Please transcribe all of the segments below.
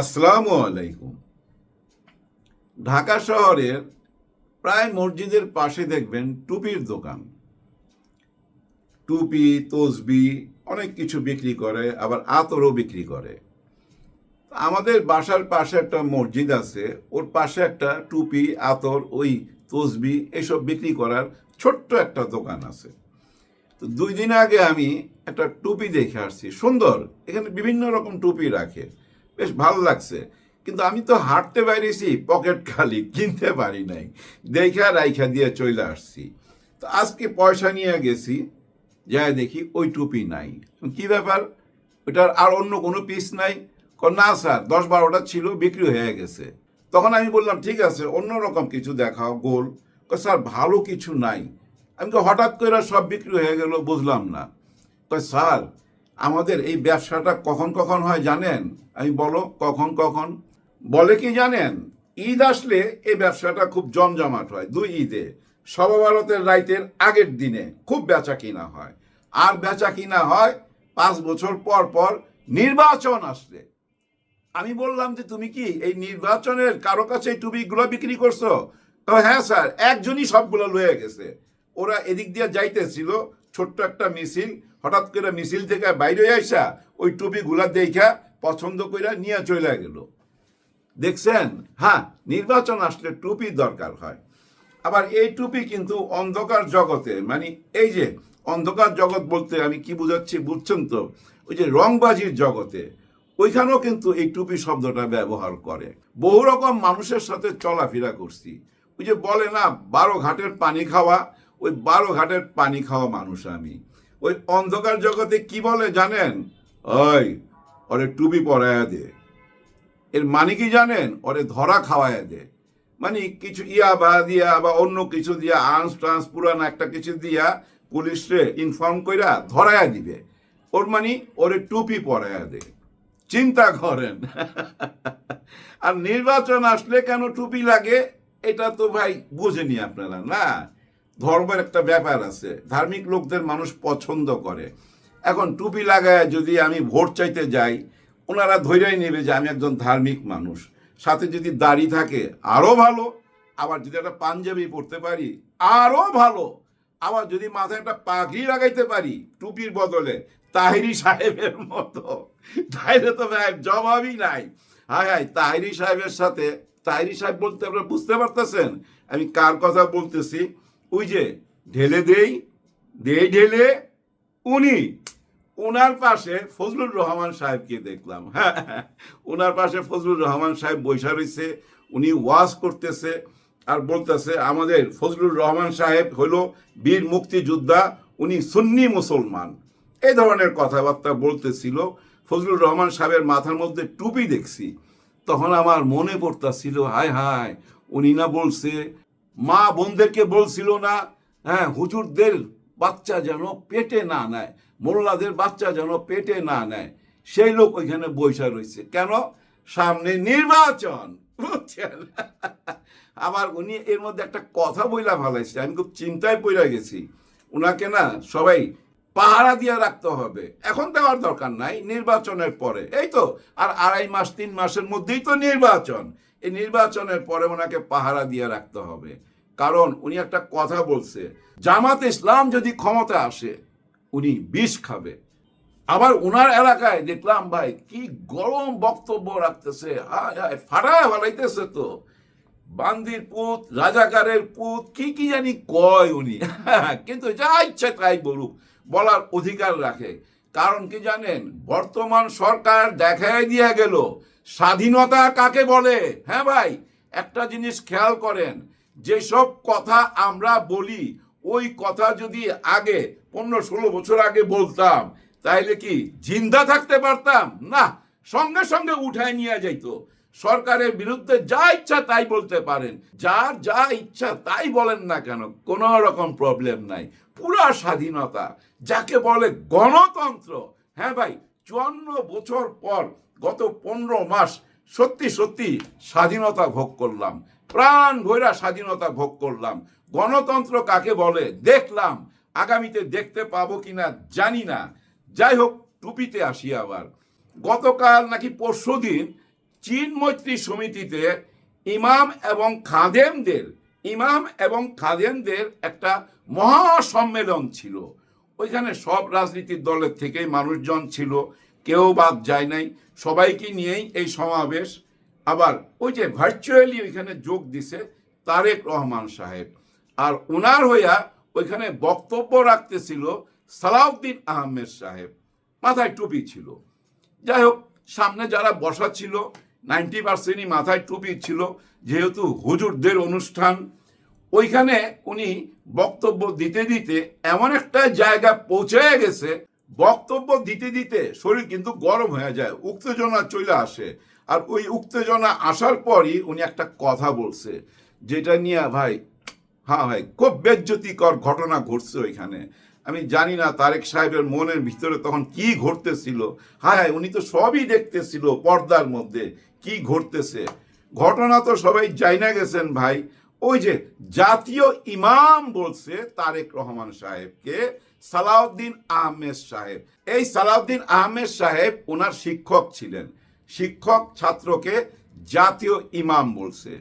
আসসালামু আলাইকুম। ঢাকা শহরের প্রায় মসজিদের পাশে দেখবেন টুপির দোকান। টুপি, তসবি, অনেক কিছু বিক্রি করে, আবার আতরও বিক্রি করে। আমাদের বাসার পাশে একটা মসজিদ আছে, ওর পাশে একটা টুপি, আতর, ওই তসবি, এসব বিক্রি করার ছোট্ট একটা দোকান আছে। তো দুই দিন আগে আমি একটা টুপি দেখে আসছি, সুন্দর, এখানে বিভিন্ন রকম টুপি রাখে। বেশ ভালো লাগছে। কিন্তু আমি তো হাঁটতে বাইরেছি পকেট খালি, কিনতে পারি নাই। দেখা রাইখা দিয়ে চলে আসছি। তো আজকে পয়সা নিয়ে গেছি, যাই দেখি ওই টুপি নাই। কি ব্যাপার? ওটার আর অন্য কোনো পিস নাই? না স্যার, দশ বারোটা ছিল, বিক্রি হয়ে গেছে। তখন আমি বললাম, ঠিক আছে, অন্য রকম কিছু দেখাও, গোল। স্যার, ভালো কিছু নাই। আমি হঠাৎ করে সব বিক্রি হয়ে গেল, বুঝলাম না। স্যার আমাদের এই ব্যবসাটা কখন কখন হয় জানেন? আমি বলো, কখন কখন? বলে কি জানেন? ঈদ আসলে এই ব্যবসাটা খুব জমজমাট হয় দুই ঈদে। সবভারতের রাইতের আগের দিনে খুব বেচা কিনা হয়। আর বেচা কিনা হয় পাঁচ বছর পর পর নির্বাচন আসলে। আমি বললাম যে, তুমি কি এই নির্বাচনের কারও কাছে টুপিগুলো বিক্রি করছ? তো হ্যাঁ স্যার, একজনই সবগুলো লয়ে গেছে। ওরা এদিক দিয়ে যাইতেছিল ছোট্ট একটা মিছিল, হঠাৎ করে মিছিল থেকে বাইরে আইসা ওই টুপিগুলা দেখা পছন্দ করে নিয়ে চলে গেল। দেখছেন? হ্যাঁ নির্বাচন আসলে টুপি দরকার হয়। আবার এই টুপি কিন্তু অন্ধকার জগতে মানে এই যে অন্ধকার জগৎ বলতে আমি কি বুঝাচ্ছি বুঝছেন তো? ওই যে রংবাজির জগতে, ওইখানেও কিন্তু এই টুপি শব্দটা ব্যবহার করে। বহু রকম মানুষের সাথে চলাফেরা করছি। ওই যে বলে না, বারো ঘাটের পানি খাওয়া ওই বারো ঘাটের পানি খাওয়া মানুষ আমি। ওই অন্ধকার জগতে কি বলে জানেন? ওই, ওরে টুপি পরায়া দে। এর মানে কি জানেন? ওরে ধরা খাওয়ায় দে। মানে কিছু ইয়া বা দিয়া বা অন্য কিছু দিয়া আর্মস ট্রান্স পুরান একটা কিছু দিয়া পুলিশরে ইনফর্ম কইরা ধরায়া দিবে। ওর মানে ওরে টুপি পরায়া দে। চিন্তা করেন। আর নির্বাচন আসলে কেন টুপি লাগে, এটা তো ভাই বুঝেনি আপনারা, না? ধর্মের একটা ব্যাপার আছে। ধার্মিক লোকদের মানুষ পছন্দ করে। এখন টুপি লাগায় যদি আমি ভোট চাইতে যাই, ওনারা ধৈর্যই নেবে যে আমি একজন ধার্মিক মানুষ। সাথে যদি দাড়ি থাকে, আরও ভালো। আবার যদি একটা পাঞ্জাবি পরতে পারি, আরও ভালো। আবার যদি মাথায় একটা পাগড়ি লাগাইতে পারি, টুপির বদলে, তাহিরি সাহেবের মতো। তাইলে তো ভাই, জবাবই নাই। হায় হায়, তাহিরি সাহেবের সাথে, তাহিরি সাহেব বলতে আপনারা বুঝতে পারতেছেন? আমি কার কথা বলতেছি? ওই যে ঢেলে দেই দেই ঢেলে উনি ওনার পাশে ফজলুর রহমান সাহেবকে দেখলাম। হ্যাঁ ওনার পাশে ফজলুর রহমান সাহেব বৈশা রয়েছে উনি ওয়াজ করতেছে আর বলতেছে, আমাদের ফজলুর রহমান সাহেব হলো বীর মুক্তিযোদ্ধা, উনি সুন্নি মুসলমান। এই ধরনের কথাবার্তা বলতেছিল। ফজলুর রহমান সাহেবের মাথার মধ্যে টুপি দেখছি। তখন আমার মনে পড়তাছিল, হায় হায়, উনি না বলছে মা বোনদেরকে বলছিল না হ্যাঁ হুজুরদের বাচ্চা যেন পেটে না নেয়, মোল্লাদের বাচ্চা যেন পেটে না নেয়। সেই লোক ওইখানে বৈশা রয়েছে। কেন? সামনে নির্বাচন, বুঝছেন? আবার উনি এর মধ্যে একটা কথা বইলা ভালাইছে আমি খুব চিন্তায় পড়ে গেছি। ওনাকে না সবাই পাহারা দিয়ে রাখতে হবে। এখন দেওয়ার দরকার নাই, নির্বাচনের পরে। এই তো, আর আড়াই মাস, তিন মাসের মধ্যেই তো নির্বাচন। এই নির্বাচনের পরে ওনাকে পাহারা দিয়ে রাখতে হবে। কারণ উনি একটা কথা বলছে, জামাত ইসলাম যদি ক্ষমতা আসে, উনি বিষ খাবে। আবার ওনার এলাকায় দেখলাম ভাই, কি গরম বক্তব্য রাখতেছে ফাটায় তো। বান্দির পুত, রাজাকারের পুত, কি কি জানি কয় উনি। কিন্তু যা ইচ্ছে তাই বলুক, বলার অধিকার রাখে। কারণ কি জানেন, বর্তমান সরকার দেখাই দিয়ে গেল, স্বাধীনতা কাকে বলে? হ্যাঁ ভাই, একটা জিনিস খেয়াল করেন যেসব কথা আমরা বলি, ওই কথা যদি আগে পনেরো ষোলো বছর আগে বলতাম, তাইলে কি জিন্দা থাকতে পারতাম? না, সঙ্গে সঙ্গে উঠায় নিয়ে যাইতো। সরকারের বিরুদ্ধে যা ইচ্ছা তাই বলতে পারেন। যার যা ইচ্ছা তাই বলেন না কেন, কোনো রকম প্রবলেম নাই। পুরা স্বাধীনতা, যাকে বলে গণতন্ত্র। হ্যাঁ ভাই, চুয়ান্ন বছর পর গত পনেরো মাস সত্যি সত্যি স্বাধীনতা ভোগ করলাম। প্রাণ ভৈরা স্বাধীনতা ভোগ করলাম। গণতন্ত্র কাকে বলে? দেখলাম। আগামীতে দেখতে পাবো কিনা জানি না। যাই হোক, টুপিতে আসি আবার। গতকাল নাকি পরশু দিন চীন মৈত্রী সমিতিতে ইমাম এবং খাদেমদের, ইমাম এবং খাদেমদের একটা মহাসম্মেলন ছিল। ওইখানে সব রাজনীতির দলের থেকেই মানুষজন ছিল। কেউ বাদ যায় নাই। সবাইকে নিয়েই এই সমাবেশ আবার ওই যে ভার্চুয়ালি ওইখানে যোগ দিছে তারেক রহমান সাহেব। আর ওনার হইয়া ওইখানে বক্তব্য রাখতেছিল সালাউদ্দিন আহমেদ সাহেব। মাথায় টুপি ছিল। যাই হোক, সামনে যারা বসা ছিল, নাইনটি পার্সেন্টই মাথায় টুপি ছিল, যেহেতু হুজুরদের অনুষ্ঠান। ওইখানে উনি বক্তব্য দিতে দিতে এমন একটা জায়গা পৌঁছে গেছে, বক্তব্য দিতে দিতে শরীর কিন্তু গরম হয়ে যায়, উত্তেজনা চলে আসে। আর ওই উত্তেজনা আসার পরই উনি একটা কথা বলছে, যেটা নিয়ে ভাই হ্যাঁ ভাই, খুব বেজ্জতিকর ঘটনা ঘটছে ওইখানে। আমি জানি না তারেক সাহেবের মনের ভিতরে তখন কি ঘটতেছিল। হ্যাঁ হায়, উনি তো সবই দেখতেছিল পর্দার মধ্যে কি ঘটতেছে। ঘটনা তো সবাই জাইনা গেছেন ভাই। ওই যে জাতীয় ইমাম বলছে তারেক রহমান সাহেবকে, সালাউদ্দিন আহমেদ সাহেব। এই সালাউদ্দিন আহমেদ সাহেব ওনার শিক্ষক ছিলেন। শিক্ষক ছাত্রকে জাতীয় ইমাম বলছে।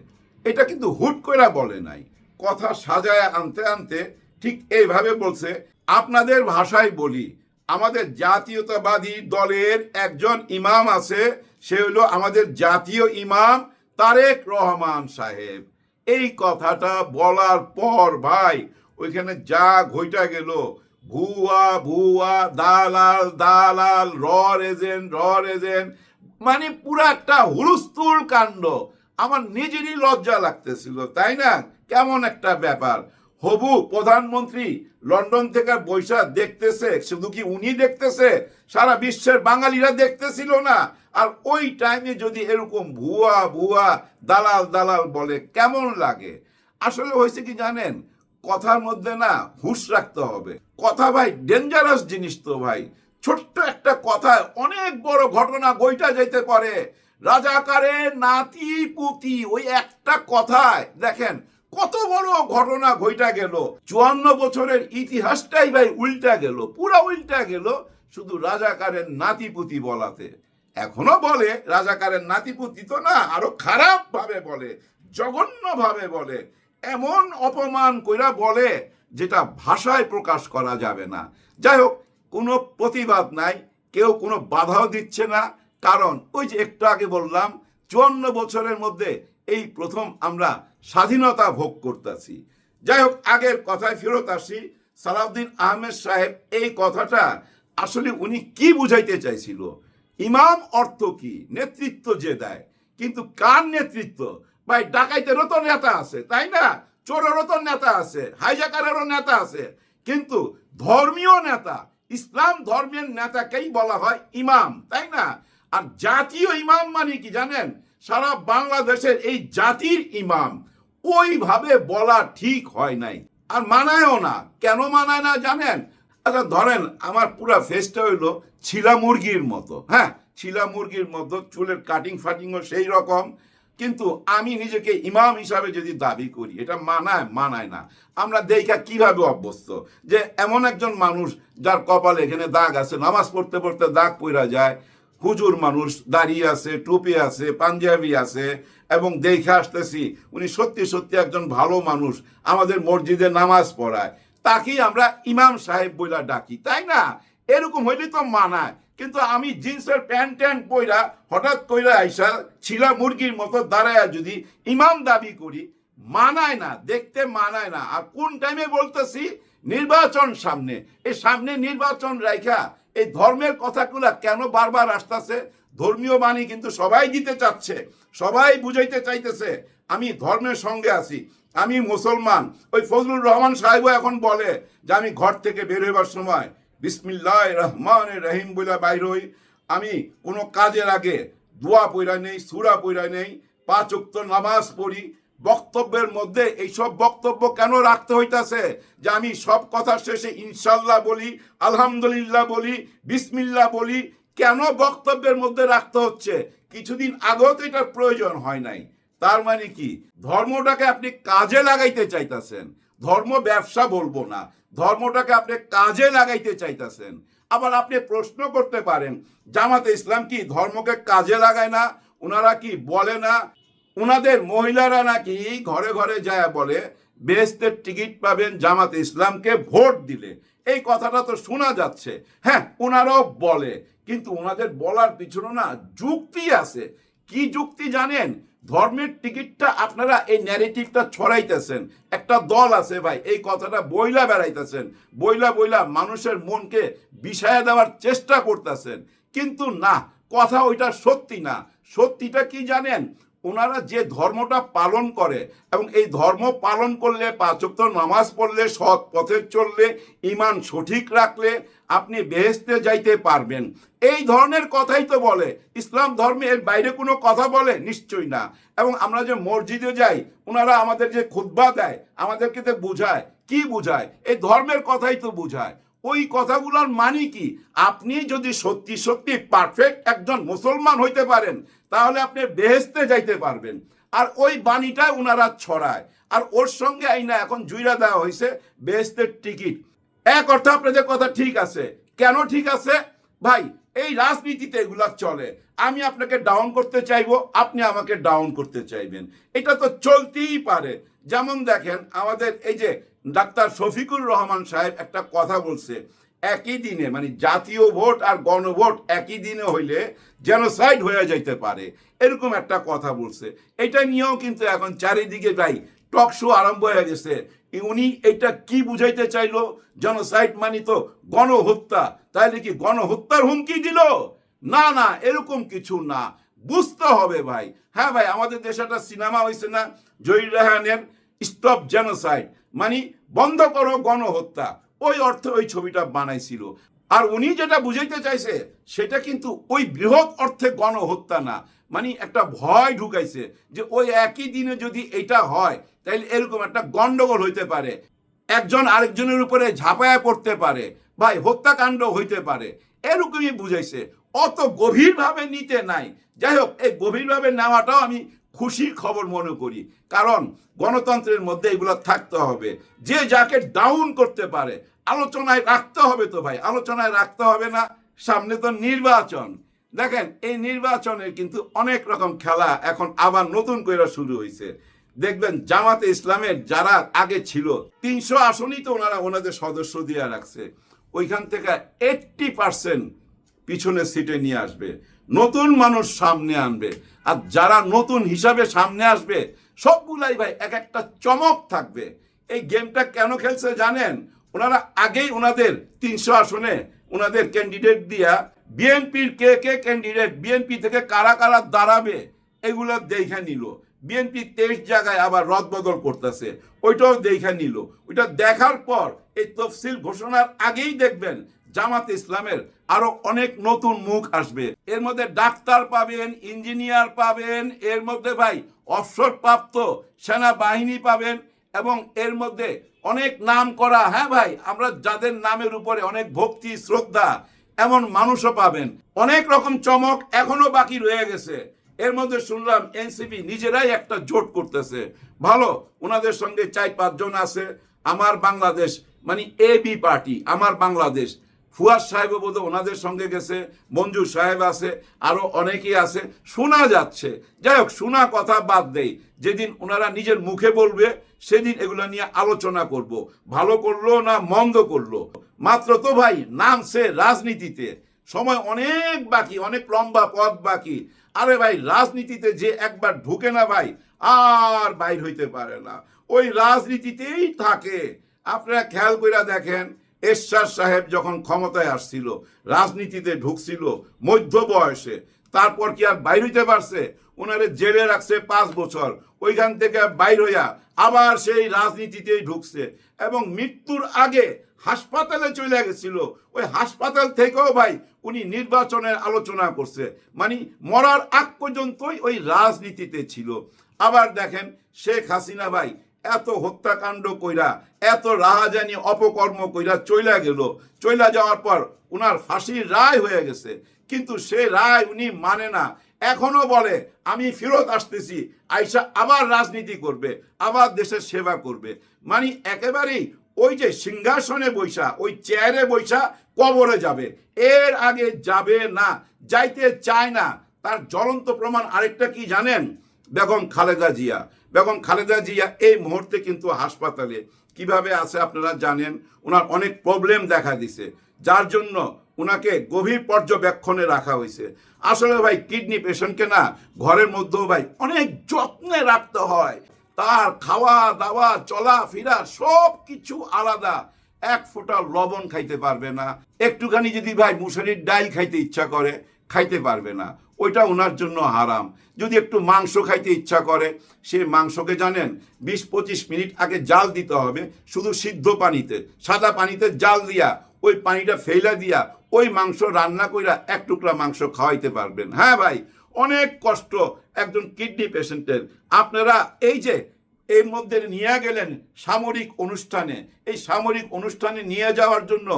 এটা কিন্তু হুট করে বলে নাই। কথা সাজায় আনতে আনতে ঠিক এইভাবে বলছে, আপনাদের ভাষায় বলি, আমাদের জাতীয়তাবাদী দলের একজন ইমাম আছে, সে হলো আমাদের জাতীয় ইমাম তারেক রহমান সাহেব। এই কথাটা বলার পর ভাই, ওইখানে যা ঘইটা গেল, ভুয়া ভুয়া, দালাল দালাল, র এজেন্ট র এজেন্ট মানে পুরো একটা হুলস্থুল কাণ্ড। আমার নিজেরই লজ্জা লাগতেছিল, তাই না? কেমন একটা ব্যাপার। হবু, প্রধানমন্ত্রী লন্ডন থেকে বৈশা দেখতেছে, শুধু কি উনি দেখতেছে? সারা বিশ্বের বাঙালিরা দেখতেছিল না। আর ওই টাইমে যদি এরকম ভুয়া ভুয়া, দালাল দালাল বলে, কেমন লাগে? আসলে হয়েছে কি জানেন? কথার মধ্যে না হুঁশ রাখতে হবে। কথা ভাই ডেঞ্জারাস জিনিস তো ভাই। ছোট্ট একটা কথায় অনেক বড় ঘটনা বইটা যেতে পারে। রাজাকারের নাতি পুতি ওই একটা কথায়, দেখেন, কত বড় ঘটনা ঘইটা গেল। চুয়ান্ন বছরের ইতিহাসটাই ভাই উল্টা গেল, পুরা উল্টা গেল শুধু রাজাকারের নাতিপুতি বলাতে। এখনও বলে, রাজাকারের নাতিপুতি তো না, আরও খারাপ ভাবে বলে জঘন্য ভাবে বলে, এমন অপমান কইরা বলে, যেটা ভাষায় প্রকাশ করা যাবে না। যাই হোক কোনো প্রতিবাদ নাই, কেউ কোনো বাধাও দিচ্ছে না। কারণ ওই যে একটু আগে বললাম, চুয়ান্ন বছরের মধ্যে এই প্রথম আমরা স্বাধীনতা ভোগ করতেছি। যাই হোক, আগের কথায় ফেরত আসি। সালাউদ্দিন আহমেদ সাহেব এই কথাটা আসলে উনি কি বুঝাইতে চাইছিল? ইমাম অর্থ কি? নেতৃত্ব যে দেয়। কিন্তু কার নেতৃত্ব? ভাই ডাকাইতেরও তো নেতা আছে, তাই না? চোরেরও তো নেতা আছে, হাইজাকারেরও নেতা আছে। কিন্তু ধর্মীয় নেতা ইসলাম ধর্মের নেতাকেই বলা হয় ইমাম, তাই না? আর জাতীয় ইমাম মানে কি জানেন? সারা বাংলাদেশের এই জাতির ইমাম, ওইভাবে বলা ঠিক হয় নাই। আর মানায়ও না। কেন মানায় না জানেন? আচ্ছা ধরেন আমার পুরা ফেসটা হইল ছিলা মুরগির মতো হ্যাঁ? ছিলা মুরগির মতো, চুলের কাটিং ফাটিংও সেই রকম। কিন্তু আমি নিজেকে ইমাম হিসাবে যদি দাবি করি, এটা মানায় মানায় না। আমরা দেখা কীভাবে অভ্যস্ত? যে এমন একজন মানুষ যার কপালে এখানে দাগ আছে, নামাজ পড়তে পড়তে দাগ পইরা যায়, হুজুর মানুষ দাঁড়িয়ে আছে, টুপি আছে, পাঞ্জাবি আছে, এবং দেখে আসতেছি উনি সত্যি সত্যি একজন ভালো মানুষ, আমাদের মসজিদে নামাজ পড়ায়। তাকেই আমরা ইমাম সাহেব বইলা ডাকি, তাই না? এরকম হইলে তো মানায়। কিন্তু আমি জিন্সের প্যান্ট ট্যান্ট পইরা হঠাৎ কইরা আইসা ছিলা মুরগির মতো দাঁড়ায় যদি ইমাম দাবি করি, মানায় না, দেখতে মানায় না। আর কোন টাইমে বলতেছি? নির্বাচন সামনে। এই সামনে নির্বাচন রাইখা এই ধর্মের কথাগুলা কেন বারবার আসতেছে? ধর্মীয় বাণী কিন্তু সবাই দিতে চাচ্ছে, সবাই বুঝাইতে চাইতেছে, আমি ধর্মের সঙ্গে আছি, আমি মুসলমান। ওই ফজলুর রহমান সাহেবও এখন বলে যে, আমি ঘর থেকে বের হইবার সময় বিসমিল্লাহ রহমান রহিম বলে বাইর হই। আমি কোনো কাজের আগে দোয়া পইরা নেই, সুরা পইরা নেই, পাঁচ উক্ত নামাজ পড়ি। বক্তব্যের মধ্যে এইসব বক্তব্য কেন রাখতে হইতাছে? যে আমি সব কথা শেষে ইনশাল্লাহ বলি, আলহামদুলিল্লাহ বলি, বিসমিল্লাহ বলি, কেন বক্তব্যের মধ্যে রাখতে হচ্ছে? কিছুদিন আগেও তো এটার প্রয়োজন হয় নাই। তার মানে কি? ধর্মটাকে আপনি কাজে লাগাইতে চাইতেছেন। ধর্ম ব্যবসা বলব না। ধর্মটাকে আপনি কাজে লাগাইতে চাইতেছেন। আবার আপনি প্রশ্ন করতে পারেন, জামাতে ইসলাম কি ধর্মকে কাজে লাগায় না? ওনারা কি বলে না? ওনাদের মহিলারা নাকি ঘরে ঘরে যায় বলে বেস্তের টিকিট পাবেন জামাত ইসলামকে ভোট দিলে। এই কথাটা তো শোনা যাচ্ছে। হ্যাঁ ওনারাও বলে, কিন্তু ওনাদের বলার পিছনে না যুক্তি আছে। কি যুক্তি জানেন? ধর্মের টিকিটটা আপনারা এই ন্যারেটিভটা ছড়াইতেছেন। একটা দল আছে ভাই, এই কথাটা বইলা বেড়াইতেছেন। বইলা বইলা মানুষের মনকে বিষায় দেওয়ার চেষ্টা করতেছেন। কিন্তু না, কথা ওইটা সত্যি না। সত্যিটা কি জানেন? ওনারা যে ধর্মটা পালন করে এবং এই ধর্ম পালন করলে পাঁচক্ত নামাজ পড়লে, সৎ পথে চললে ইমান সঠিক রাখলে আপনি বেহেস্তে যাইতে পারবেন। এই ধরনের কথাই তো বলে। ইসলাম ধর্মে এর বাইরে কোনো কথা বলে? নিশ্চয়ই না। এবং আমরা যে মসজিদে যাই ওনারা আমাদের যে খুতবা দেয়, আমাদেরকে তো বুঝায়। কি বুঝায়? এই ধর্মের কথাই তো বুঝায়। ওই কথাগুলোর মানে কি? আপনি যদি সত্যি সত্যি পারফেক্ট একজন মুসলমান হইতে পারেন, তাহলে আপনি বেহেস্তে যাইতে পারবেন। আর ওই বাণীটা ওনারা ছড়ায়। আর ওর সঙ্গে আইনা এখন জুইরা দেওয়া হয়েছে বেহেস্তের টিকিট। এক অর্থে আপনাদের কথা ঠিক আছে। কেন ঠিক আছে? ভাই, এই রাজনীতিতে এগুলা চলে। আমি আপনাকে ডাউন করতে চাইব, আপনি আমাকে ডাউন করতে চাইবেন। এটা তো চলতেই পারে। যেমন দেখেন, আমাদের এই যে ডাক্তার শফিকুর রহমান সাহেব একটা কথা বলছে, একই দিনে মানে জাতীয় ভোট আর গণভোট একই দিনে হইলে জেনোসাইড হয়ে যাইতে পারে। এরকম একটা কথা বলছে। এটা নিয়েও কিন্তু এখন চারিদিকে, ভাই টক শো আরম্ভ হয়ে গেছে। উনি এটা কি বুঝাইতে চাইলো? জনসাইট মানি তো গণহত্যা। তাইলে কি গণহত্যার হুমকি দিল? না না, এরকম কিছু না। বুঝতে হবে ভাই। হ্যাঁ ভাই, আমাদের দেশে একটা সিনেমা হয়েছে না, জহির রাহানের স্টপ জেনোসাইড মানে বন্ধ করো গণহত্যা। ওই অর্থে ওই ছবিটা বানাইছিল। আর উনি যেটা বুঝাইতে চাইছে, সেটা কিন্তু ওই বৃহৎ অর্থে গণহত্যা না। মানে একটা ভয় ঢুকাইছে যে ওই একই দিনে যদি এটা হয় তাহলে এরকম একটা গন্ডগোল হইতে পারে। একজন আরেকজনের উপরে ঝাঁপায়া পড়তে পারে ভাই হত্যাকাণ্ড হইতে পারে। এরকমই বুঝাইছে। অত গভীরভাবে নিতে নাই। যাই হোক, এই গভীরভাবে নেওয়াটাও আমি খুশির খবর মনে করি। কারণ গণতন্ত্রের মধ্যে এগুলো থাকতে হবে। যে যাকে ডাউন করতে পারে, আলোচনায় রাখতে হবে তো ভাই, আলোচনায় রাখতে হবে না, সামনে তো নির্বাচন। দেখেন, এই নির্বাচনের কিন্তু অনেক রকম খেলা এখন আবার নতুন করে শুরু হয়েছে দেখবেন, জামাতে ইসলামের যারা আগে ছিল, তিনশো আসনই তো ওনারা ওনাদের সদস্য দিয়ে রাখছে। ওইখান থেকে এইটটি পার্সেন্ট পিছনের সিটে নিয়ে আসবে। নতুন মানুষ সামনে আনবে। আর যারা নতুন হিসাবে সামনে আসবে, সবগুলাই ভাই এক একটা চমক থাকবে। এই গেমটা কেন খেলছে জানেন? ওনারা আগেই ওনাদের তিনশো আসনে ওনাদের ক্যান্ডিডেট দিয়া বিএনপির কে কে ক্যান্ডিডেট বিএনপি থেকে কারা কারা দাঁড়াবে, এগুলো দেখে নিল। বিএনপি তেইশ জায়গায় আবার রদবদল করতেছে, ওইটাও দেখে নিল। ওইটা দেখার পর এই তফসিল ঘোষণার আগেই দেখবেন জামাত ইসলামের আরও অনেক নতুন মুখ আসবে। এর মধ্যে ডাক্তার পাবেন, ইঞ্জিনিয়ার পাবেন, এর মধ্যে ভাই অবসর প্রাপ্ত সেনাবাহিনী পাবেন এবং এর মধ্যে অনেক নাম করা হ্যাঁ ভাই, আমরা যাদের নামের উপরে অনেক ভক্তি, শ্রদ্ধা, এমন মানুষও পাবেন। অনেক রকম চমক এখনও বাকি রয়ে গেছে। এর মধ্যে শুনলাম এনসিপি নিজেরাই একটা জোট করতেছে। ভালো ওনাদের সঙ্গে চার পাঁচজন আছে। আমার বাংলাদেশ মানে এ বি পার্টি, আমার বাংলাদেশ। ফুয়াদ সাহেব বোধ ওনাদের সঙ্গে গেছে, মঞ্জু সাহেব আছে, আরও অনেকেই আছে, শোনা যাচ্ছে। যাই হোক, শোনা কথা বাদ দেই। যেদিন ওনারা নিজের মুখে বলবে, সেদিন এগুলো নিয়ে আলোচনা করব। ভালো করল না মন্দ করল? মাত্র তো ভাই, নামছে রাজনীতিতে। সময় অনেক বাকি, অনেক লম্বা পথ বাকি। আরে ভাই, রাজনীতিতে যে একবার ঢুকে না ভাই, আর বাইর হইতে পারে না। ওই রাজনীতিতেই থাকে। আপনারা খেয়াল করে দেখেন এরশাদ সাহেব যখন ক্ষমতায় আসছিল, রাজনীতিতে ঢুকছিল, মধ্য বয়সে, তারপর কি আর বাইর হইতে পারছে? ওনারে জেলে রাখছে পাঁচ বছর। ওইখান থেকে বাইর হইয়া আবার সেই রাজনীতিতেই ঢুকছে। এবং মৃত্যুর আগে হাসপাতালে চলে গেছিল। ওই হাসপাতাল থেকেও ভাই উনি নির্বাচনের আলোচনা করছে। মানে মরার আগ পর্যন্তই ওই রাজনীতিতে ছিল। আবার দেখেন শেখ হাসিনা ভাই এত হত্যাকাণ্ড কইরা, এত রাহাজানি অপকর্ম কইরা চইলা গেল। চইলা যাওয়ার পর উনার ফাঁসির রায় হয়ে গেছে। কিন্তু সে রায় উনি মানে না। এখনও বলে, আমি ফেরত আসতেছি। আইসা আবার রাজনীতি করবে, আবার দেশের সেবা করবে। মানে একেবারেই ওই যে সিংহাসনে বৈশা ওই চেয়ারে বৈশা কবরে যাবে। এর আগে যাবে না, যাইতে চায় না। তার জ্বলন্ত প্রমাণ আরেকটা কি জানেন? বেগম খালেদা জিয়া। বেগম খালেদা জিয়া এই মুহূর্তে কিন্তু হাসপাতালে। কীভাবে আছে আপনারা জানেন, ওনার অনেক প্রবলেম দেখা দিছে। যার জন্য ওনাকে গভীর পর্যবেক্ষণে রাখা হয়েছে। আসলে ভাই, কিডনি পেশেন্টকে না ঘরের মধ্যেও ভাই অনেক যত্নে রাখতে হয়। তার খাওয়া দাওয়া চলা ফিরা সব কিছু আলাদা। এক ফোঁটা লবণ খাইতে পারবে না। একটুখানি যদি ভাই মুসারির ডাইল খাইতে ইচ্ছা করে, খাইতে পারবে না। ওইটা ওনার জন্য হারাম। যদি একটু মাংস খাইতে ইচ্ছা করে, সে মাংসকে জানেন বিশ পঁচিশ মিনিট আগে জাল দিতে হবে, শুধু সিদ্ধ পানিতে, সাদা পানিতে জাল দিয়া, ওই পানিটা ফেলা দিয়া, ওই মাংস রান্না কইরা এক টুকরা মাংস খাওয়াইতে পারবেন। হ্যাঁ ভাই, অনেক কষ্ট একজন কিডনি পেশেন্টের। আপনারা এই যে, এর মধ্যে নিয়ে গেলেন সামরিক অনুষ্ঠানে, এই সামরিক অনুষ্ঠানে নিয়ে যাওয়ার জন্য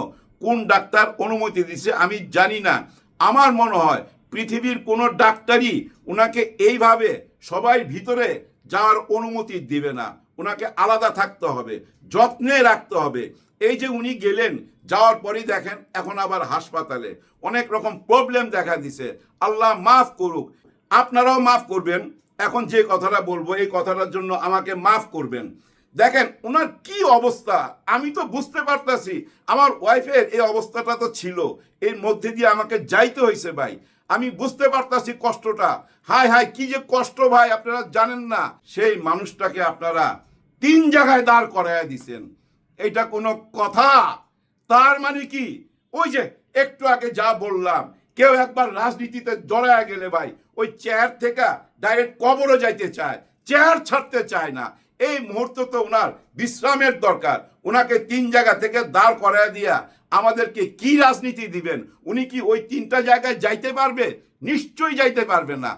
কোন ডাক্তার অনুমতি দিছে আমি জানি না। আমার মনে হয় পৃথিবীর কোনো ডাক্তারই ওনাকে এইভাবে সবাই ভিতরে যাওয়ার অনুমতি দিবে না। ওনাকে আলাদা থাকতে হবে, যত্নে রাখতে হবে। এই যে উনি গেলেন, যাওয়ার পরেই দেখেন এখন আবার হাসপাতালে। অনেক রকম প্রবলেম দেখা দিছে। আল্লাহ মাফ করুক। আপনারাও মাফ করবেন। এখন যে কথাটা বলব, এই কথাটার জন্য আমাকে মাফ করবেন। দেখেন, ওনার কি অবস্থা? আমি তো বুঝতে পারতাছি। আমার ওয়াইফের এই অবস্থাটা তো ছিল। এর মধ্যে দিয়ে আমাকে যাইতে হয়েছে ভাই। আমি বুঝতে পারতাছি কষ্টটা। হায় হায়, কি যে কষ্ট ভাই, আপনারা জানেন না। সেই মানুষটাকে আপনারা তিন জায়গায় দাঁড় করাইয়া দিছেন। এটা কোনো কথা। তার মানে কি? ওই যে একটু আগে যা বললাম, কেউ একবার রাজনীতিতে জড়ায় গেলে ভাই, ওই চেয়ার থেকে ডাইরেক্ট কবরও যাইতে চায় চেয়ার ছাড়তে চায় না। এই মুহূর্তে তো ওনার বিশ্রামের দরকার। ওনাকে তিন জায়গা থেকে দাঁড় করায় দিয়া আমাদেরকে কি রাজনীতি দিবেন? উনি কি ওই তিনটা জায়গায় যাইতে পারবে? নিশ্চয়ই যাইতে পারবে না।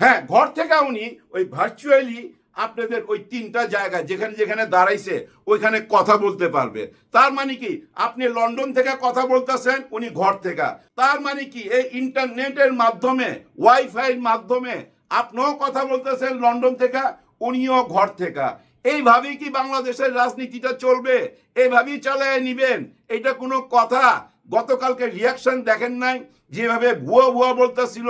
হ্যাঁ ঘর থেকে উনি ওই ভার্চুয়ালি আপনাদের ওই তিনটা জায়গা যেখানে যেখানে দাঁড়াইছে, ওইখানে কথা বলতে পারবে। তার মানে কি? আপনি লন্ডন থেকে কথা বলতেছেন, উনি ঘর থেকে। তার মানে কি? এই ইন্টারনেটের মাধ্যমে, ওয়াইফাইয়ের মাধ্যমে আপনিও কথা বলতেছেন লন্ডন থেকে, উনিও ঘর থেকে। এইভাবেই কি বাংলাদেশের রাজনীতিটা চলবে? এইভাবেই চালায় নিবেন। এটা কোনো কথা। গতকালকে রিয়াকশন দেখেন নাই? যেভাবে ভুয়া ভুয়া বলতেছিল,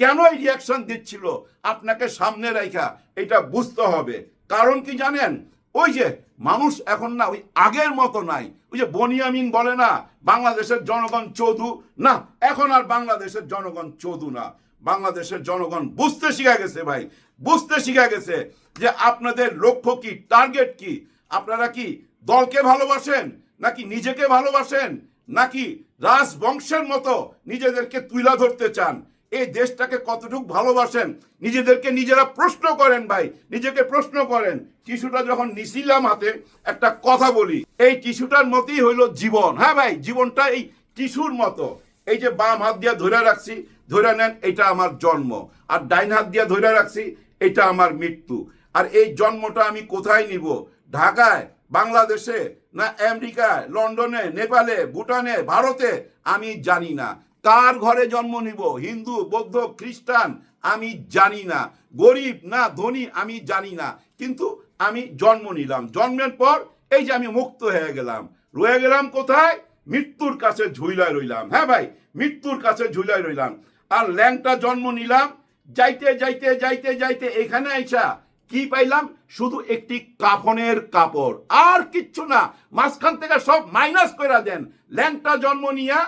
কেন এই রিয়াকশন দিচ্ছিল? আপনাকে সামনে রাখা এটা বুঝতে হবে। কারণ কি জানেন? ওই যে মানুষ এখন না, ওই আগের মতো নাই। ওই যে বনিয়ামিন বলে না, বাংলাদেশের জনগণ চৌধু। না, এখন আর বাংলাদেশের জনগণ চৌধু না। বাংলাদেশের জনগণ বুঝতে শিখা গেছে ভাই। বুঝতে শিখা গেছে যে আপনাদের লক্ষ্য কি টার্গেট কি? আপনারা কি দলকে ভালোবাসেন, নাকি নিজেকে ভালোবাসেন, নাকি রাজবংশের মতো নিজেদেরকে তুলা ধরতে চান? এই দেশটাকে কতটুকু ভালোবাসেন? নিজেদেরকে নিজেরা প্রশ্ন করেন ভাই, নিজেকে প্রশ্ন করেন। টিস্যুটা যখন নিছিলাম হাতে, একটা কথা বলি, এই টিস্যুটার মতোই হইল জীবন। হ্যাঁ ভাই, জীবনটা এই টিস্যুর মতো। এই যে বাম হাত দিয়ে ধরে রাখছি, ধরে নেন এটা আমার জন্ম। আর ডাইন হাত দিয়ে ধরে রাখছি এটা আমার মৃত্যু। আর এই জন্মটা আমি কোথায় নিব? ঢাকায়? বাংলাদেশে? না আমেরিকায়? লন্ডনে? নেপালে? ভুটানে? ভারতে? আমি জানি না। কার ঘরে জন্ম নিব? হিন্দু, বৌদ্ধ, খ্রিস্টান? আমি জানি না। গরিব না ধনী? আমি জানি না। কিন্তু আমি জন্ম নিলাম। জন্মের পর এই যে আমি মুক্ত হয়ে গেলাম। রয়ে গেলাম কোথায়? মৃত্যুর কাছে ঝুইলায় রইলাম। হ্যাঁ ভাই, মৃত্যুর কাছে ঝুইলায় রইলাম। আর ল্যাংটা জন্ম নিলাম যাইতে যাইতে যাইতে যাইতে এখানে আইসা কি পাইলাম? শুধু একটি কাফনের কাপড়। আর কিচ্ছু না। মাঝখান থেকে সব মাইনাস করে দেন। ল্যাংটা জন্ম নিয়া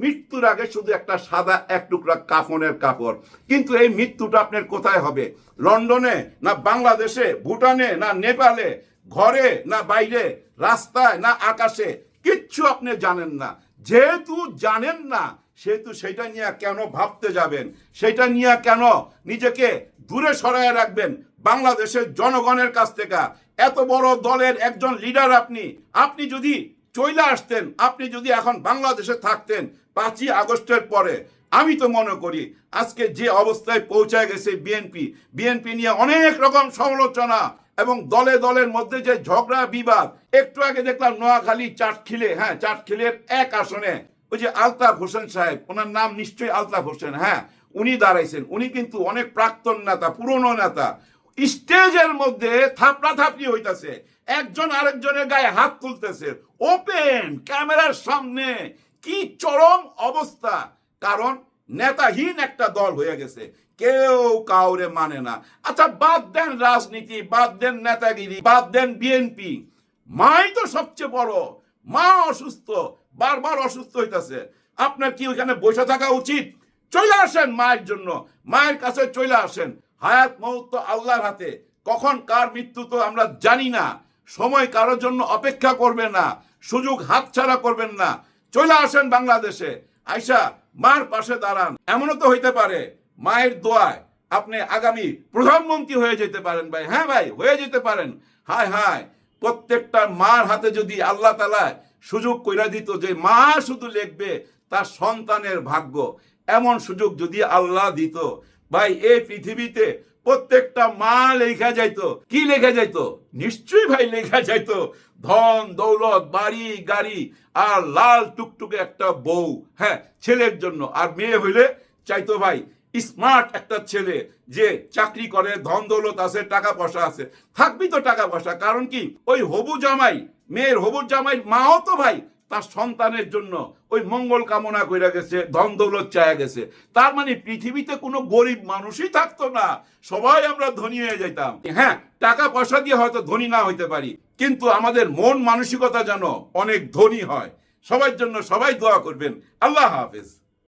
মৃত্যুর আগে শুধু একটা সাদা এক টুকরা কাফনের কাপড়। কিন্তু এই মৃত্যুটা আপনার কোথায় হবে? লন্ডনে না বাংলাদেশে, ভুটানে না নেপালে, ঘরে না বাইরে, রাস্তায় না আকাশে? কিচ্ছু আপনি জানেন না। যেহেতু জানেন না সেহেতু সেটা নিয়ে কেন ভাবতে যাবেন? সেটা নিয়ে কেন নিজেকে দূরে সরায় রাখবেন বাংলাদেশের জনগণের কাছ থেকে? এত বড় দলের একজন লিডার আপনি। আপনি যদি চলে আসতেন, আপনি যদি এখন বাংলাদেশে থাকতেন পাঁচই আগস্টের পরে, আমি তো মনে করি আজকে যে অবস্থায় পৌঁছায় গেছে বিএনপি বিএনপি নিয়ে অনেক রকম সমালোচনা এবং দলে দলের মধ্যে যে ঝগড়া বিবাদ, একটু আগে দেখলাম নোয়াখালী চাটখিলে হ্যাঁ চাটখিলের এক আসনে ওই যে আলতাফ হোসেন সাহেব, ওনার নাম নিশ্চয়ই আলতাফ হোসেন হ্যাঁ উনি দাঁড়াইছেন, উনি কিন্তু অনেক প্রাক্তন নেতা, পুরনো নেতা। স্টেজের মধ্যে থাপড়া থাপড়ি হইতাছে, একজন আরেকজনের গায়ে হাত তুলতেছে। ওপেন ক্যামেরার সামনে, কি চরম অবস্থা। কারণ নেতাহীন একটা দল হয়ে গেছে, কেউ কাউরে মানে না। আচ্ছা বাদ দেন রাজনীতি, বাদ দেন নেতাগিরি, বাদ দেন বিএনপি। মাই তো সবচেয়ে বড় মা অসুস্থ, বারবার অসুস্থ হইতাছে। আপনার কি ওইখানে বসে থাকা উচিত? চলে আসেন মায়ের জন্য। মায়ের কাছে চলে আসেন। হায়াত মৌত আল্লাহর হাতে। কখন কার মৃত্যু তো আমরা জানি না। সময় কারোর জন্য অপেক্ষা করবে না। সুযোগ হাতছাড়া করবেন না। চলে আসেন বাংলাদেশে। আইসা মার পাশে দাঁড়ান। এমনও তো হইতে পারে, মায়ের দোয়ায় আপনি আগামী প্রধানমন্ত্রী হয়ে যেতে পারেন ভাই। হ্যাঁ ভাই, হয়ে যেতে পারেন। হায় হায় প্রত্যেকটা মার হাতে যদি আল্লাহ তালা সুযোগ কইরা দিত যে মা শুধু লিখবে তার সন্তানের ভাগ্য, এমন সুযোগ যদি আল্লাহ দিত, ভাই এই পৃথিবীতে প্রত্যেকটা মা লেখা যাইতো, কি লেখা যাইতো? নিশ্চয়ই ভাই লেখা যাইতো, ধন, দৌলত, বাড়ি, গাড়ি আর লাল টুকটুকে একটা বউ হ্যাঁ ছেলের জন্য। আর মেয়ে হইলে চাইতো ভাই স্মার্ট একটা ছেলে যে চাকরি করে, ধন দৌলত আছে, টাকা পয়সা আছে। থাকবি তো টাকা পয়সা, কারণ কি? ওই হবু জামাই, মেয়ের হবু জামাই মাও তো ভাই, তার সন্তানের জন্য ওই মঙ্গল কামনা কইরা গেছে, ধন দৌলত চায়া গেছে। তার মানে পৃথিবীতে কোনো গরিব মানুষই থাকতো না। সবাই আমরা ধনী হয়ে যেতাম হ্যাঁ টাকা পয়সা দিয়ে হয়তো ধনী না হইতে পারি, কিন্তু আমাদের মন মানসিকতা যেন অনেক ধনী হয়। সবার জন্য সবাই দোয়া করবেন। আল্লাহ হাফেজ।